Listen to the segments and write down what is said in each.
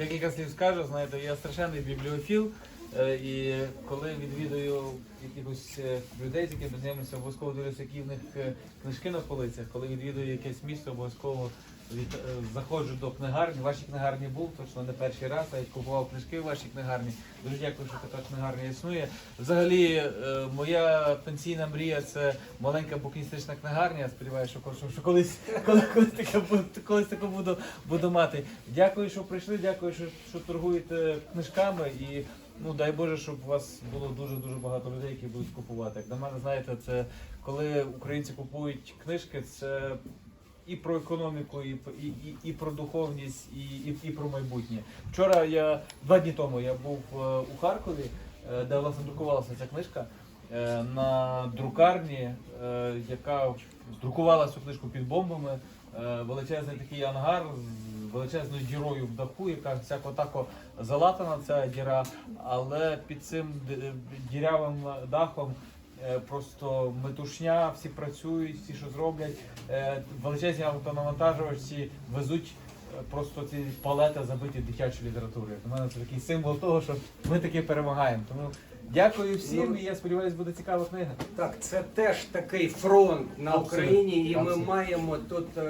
декілька слів скажу. Знаєте, я страшенний бібліофіл. е, І коли відвідую якихось е, людей, з якими знайомлюся, обов'язково дивлюся, які в них е, книжки на полицях. Коли відвідую якесь місто, обов'язково від, е, заходжу до книгарні. В вашій книгарні був, точно не перший раз, навіть купував книжки в вашій книгарні. Дуже дякую, що така книгарня існує. Взагалі, е, моя пенсійна мрія це маленька букіністична книгарня. Сподіваюся, що, що, колись, коли, колись таке колись таке буду, буду мати. Дякую, що прийшли. Дякую, що, що торгуєте книжками і. Ну дай Боже, щоб у вас було дуже дуже багато людей, які будуть купувати. Як на мене, знаєте, це коли українці купують книжки, це і про економіку, і, і, і, і про духовність, і, і, і про майбутнє. Вчора я два дні тому я був е, у Харкові, е, де власне друкувалася ця книжка е, на друкарні, яка друкувала цю книжку під бомбами. Величезний такий ангар з величезною дірою в даху, яка всяко тако залатана ця діра, але під цим дірявим дахом просто метушня, всі працюють, всі що зроблять. Е, Величезні автонавантажувачці везуть е, просто ці палети забиті дитячою літературою. У мене це такий символ того, що ми таки перемагаємо. Тому дякую всім Ну, і я сподіваюся, буде цікава книга. Так, це теж такий фронт на Абсолютно, Україні, і ми абсолютно. маємо тут е,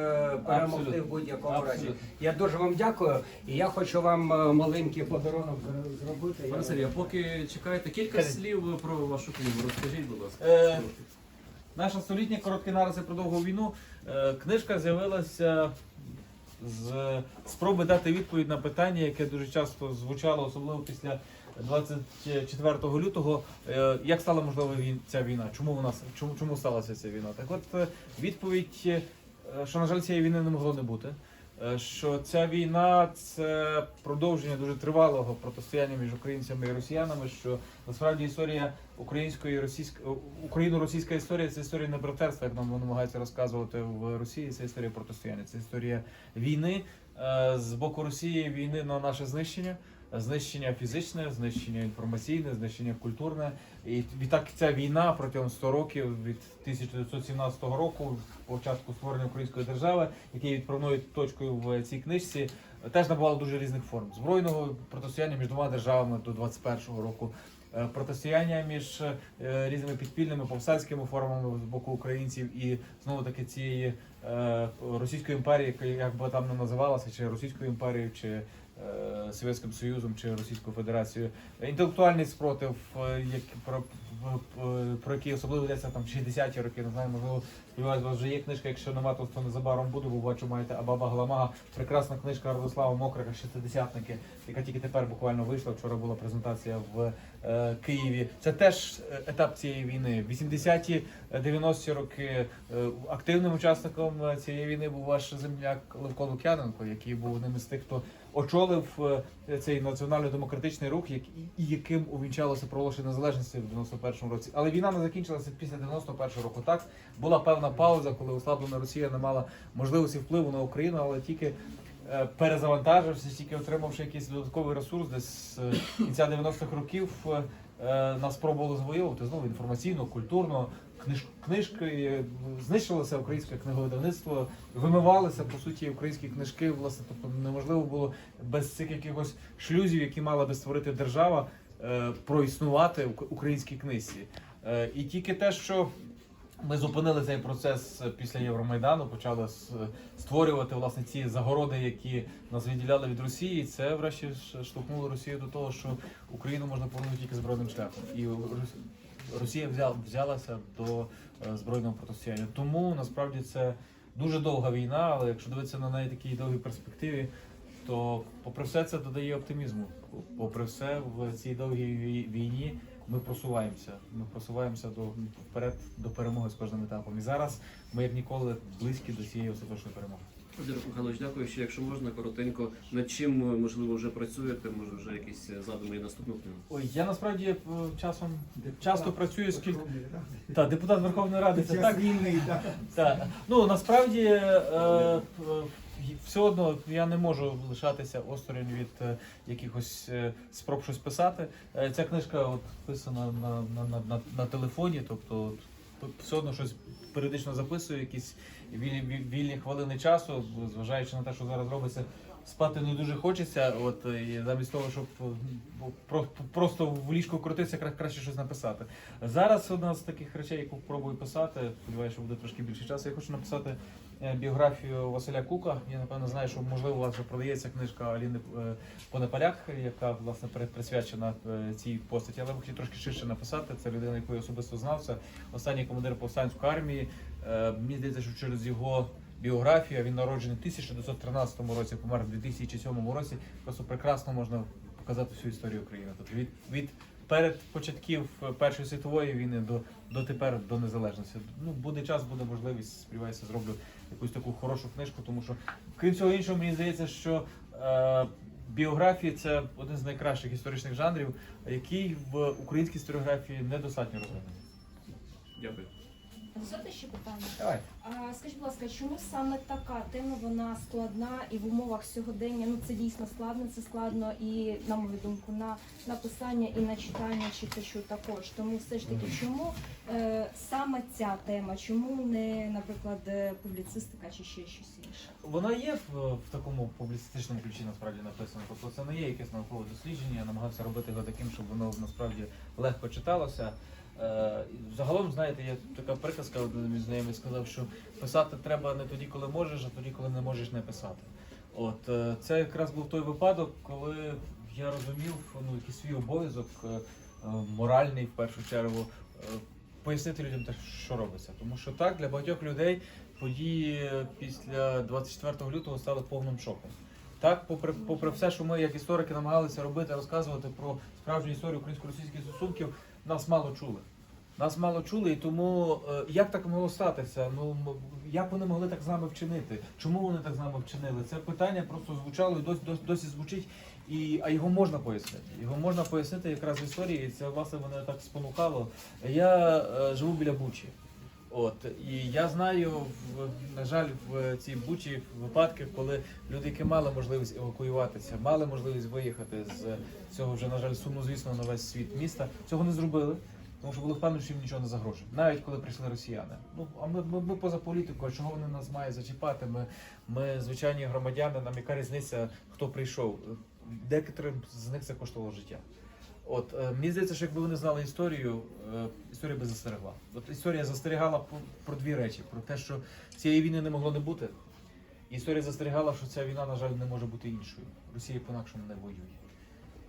перемогти Абсолютно, в будь-якому разі. абсолютно. Я дуже вам дякую, і я хочу вам е, маленький подарунок зр- зробити. Я- Пане Сергію, а поки чекаєте кілька слів про вашу книгу. Розкажіть, будь ласка. Е, Наша столітня короткі нарази про довгу війну. Е, Книжка з'явилася з спроби дати відповідь на питання, яке дуже часто звучало, особливо після 24 лютого. Е, Як стала можлива ця війна? Чому вона чому, чому сталася ця війна? Так от е, відповідь, е, що на жаль, цієї війни не могло не бути. Що ця війна це продовження дуже тривалого протистояння між українцями і росіянами. Що насправді історія української російської україно-російська історія це історія не братерства, як нам намагаються розказувати в Росії. Це історія протистояння, це історія війни з боку Росії війни на наше знищення. Знищення фізичне, знищення інформаційне, знищення культурне. І відтак ця війна протягом 100 років від 1917 року, початку створення української держави, яке є відправною точкою в цій книжці, теж набувало дуже різних форм збройного протистояння між двома державами до 21-го року. е, Протистояння між е, різними підпільними повстанськими формами з боку українців і знову таки цієї е, Російської імперії, як би там не називалася, чи Російською імперією, чи Совєтським Союзом, чи Російською Федерацією. Інтелектуальний спротив, е, як, про, про який особливо йдеться там 60-ті роки, не знаю, можливо, сподіваюся, у вас вже є книжка, якщо нема, то, то незабаром буде, бо бачу, маєте Абаба Гламага, прекрасна книжка Радослава Мокрика, «Шестидесятники», яка тільки тепер буквально вийшла. Вчора була презентація в е, Києві. Це теж е, етап цієї війни. 80-ті, е, 90-ті роки е, активним учасником е, цієї війни був ваш земляк Левко Лук'яненко, який був одним із тих, хто очолив е, цей національно-демократичний рух, як- і яким увінчалося проголошення незалежності в 91-му році. Але війна не закінчилася після 91-го року. Так була певна пауза, коли ослаблена Росія не мала можливості впливу на Україну, але тільки е, перезавантажився, тільки отримавши якийсь додатковий ресурс, десь з е, кінця 90-х років нас пробували завоювати знову інформаційно, культурно. Книж, книжки е, знищилося українське книговидавництво, вимивалися по суті українські книжки. Власне, тобто неможливо було без цих якихось шлюзів, які мала би створити держава, е, проіснувати в українській книзі. Е, І тільки те, що ми зупинили цей процес після Євромайдану, почали створювати власне ці загороди, які нас відділяли від Росії. Це врешті штовхнуло Росію до того, що Україну можна повернути тільки збройним шляхом. І Росія взяла, взялася до е, збройного протистояння. Тому насправді це дуже довга війна, але якщо дивитися на неї такій довгій перспективі, то попри все це додає оптимізму. Попри все, в цій довгій війні ми просуваємося. Ми просуваємося до вперед до перемоги з кожним етапом. І зараз ми як ніколи близькі до цієї остаточної перемоги. Володимир Михайлович, дякую. Ще якщо можна, коротенько, над чим можливо вже працюєте, може вже якісь задуми і наступну книгу. Ой, я насправді е, часом часто працюю скільки. Так, депутат Верховної Ради це так. війни, так. Так. Ну насправді е, е, все одно я не можу лишатися осторонь від е, якихось е, спроб щось писати. Е, ця книжка от писана на, на, на, на, на телефоні, тобто от, все одно щось періодично записую, якісь вільні, віль- вільні хвилини часу, зважаючи на те, що зараз робиться спати не дуже хочеться. От і замість того, щоб ну, про- просто в ліжку крутитися, кра- краще щось написати. Зараз одна з таких речей, яку пробую писати. Сподіваюся, що буде трошки більше часу. Я хочу написати е, біографію Василя Кука. Я напевно знаю, що можливо у вас вже продається книжка Аліни е, Понепалях, яка власне при- присвячена е, цій постаті. Але я хотів трошки ширше написати. Це людина, яку я особисто знав. Це останній командир повстанської армії. Е, Мені здається, що через його біографію він народжений в 1913 році, помер в 2007 році. Просто прекрасно можна показати всю історію України. Тобто від, від перед початків Першої світової війни до, до тепер до незалежності. Ну буде час, буде можливість. Сподіваюся, зроблю якусь таку хорошу книжку, тому що крім цього іншого, мені здається, що е, біографії це один з найкращих історичних жанрів, який в українській історіографії недостатньо розвинений. Дякую. Дозвольте ще питання. Давай. А, скажіть, будь ласка, чому саме така тема вона складна і в умовах сьогодення? Ну це дійсно складно, це складно і, на мою думку, на написання і на читання читачу також. Тому все ж таки, чому е, саме ця тема? Чому не, наприклад, е, публіцистика чи ще щось інше? Вона є в, в такому публіцистичному ключі насправді написано. Тобто це не є якесь наукове дослідження. Я намагався робити його таким, щоб воно насправді легко читалося. Е, Загалом, знаєте, є така приказка, один мій знайомий сказав, що писати треба не тоді, коли можеш, а тоді, коли не можеш не писати. От е, це якраз був той випадок, коли я розумів ну, якийсь свій обов'язок е, моральний в першу чергу. Пояснити людям те, що робиться. Тому що так, для багатьох людей події після 24 лютого стали повним шоком. Так, попри, попри все, що ми як історики намагалися робити, розказувати про справжню історію українсько-російських стосунків, нас мало чули. Нас мало чули, і тому е, як так могло статися? Ну як вони могли так з нами вчинити? Чому вони так з нами вчинили? Це питання просто звучало і досі, досі, досі звучить. І, а його можна пояснити. Його можна пояснити якраз в історії, і це власне мене так спонукало. Я е, живу біля Бучі. От і я знаю, в, на жаль, в цій бучі випадки, коли люди, які мали можливість евакуюватися, мали можливість виїхати з цього вже, на жаль, сумнозвісно на весь світ міста, цього не зробили. Тому що були впевнені, що їм нічого не загрожує, навіть коли прийшли росіяни. Ну а ми, ми, ми поза політикою, чого вони нас мають зачіпати? Ми, ми звичайні громадяни, нам яка різниця, хто прийшов. Декотрим з них це коштувало життя. От е, мені здається, що якби вони знали історію, е, історія би застерегла. От історія застерігала про, дві речі: про те, що цієї війни не могло не бути. Історія застерігала, що ця війна, на жаль, не може бути іншою. Росія по-інакшому не воює.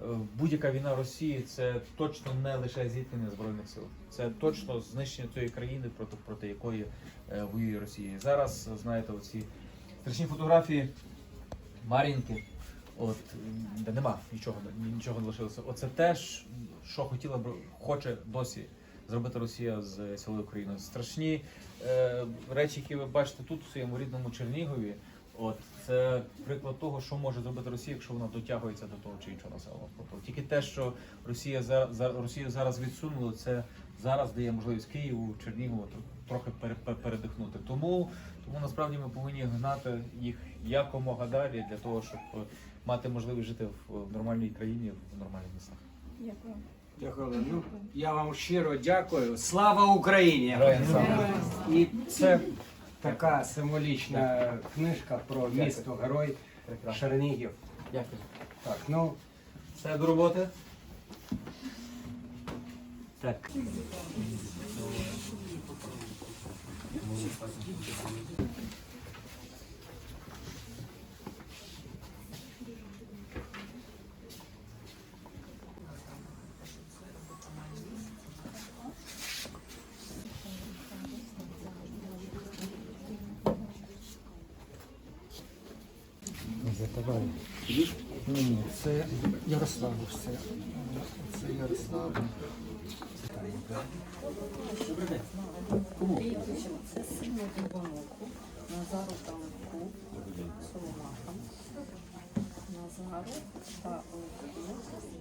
Е, Будь-яка війна Росії це точно не лише зіткнення збройних сил, це точно знищення цієї країни, проти, проти якої е, воює Росія. Зараз знаєте, оці страшні фотографії Мар'їнки. От де нема нічого, ні- нічого не лишилося. Оце теж, що хотіла б хоче досі зробити Росія з цілою Україною. Страшні е, речі, які ви бачите тут у своєму рідному Чернігові. От це приклад того, що може зробити Росія, якщо вона дотягується до того чи іншого населеного пункту. Тільки те, що Росія зараз Росію зараз відсунула, це зараз дає можливість Києву, Чернігову трохи пере- пере- передихнути. Тому тому насправді ми повинні гнати їх якомога далі для того, щоб мати можливість жити в, нормальній країні, в нормальних містах. Дякую. Дякую. Ну, я вам щиро дякую. Слава Україні! Героям слава! І це така символічна книжка про місто герой Прекрасно. Чернігів. Дякую. Так, ну Все до роботи. так. Це Ярослав. Це, це Ярослав. Це сильно Дубоноку, Назару Тамку, Соломахам, Назару та Олегу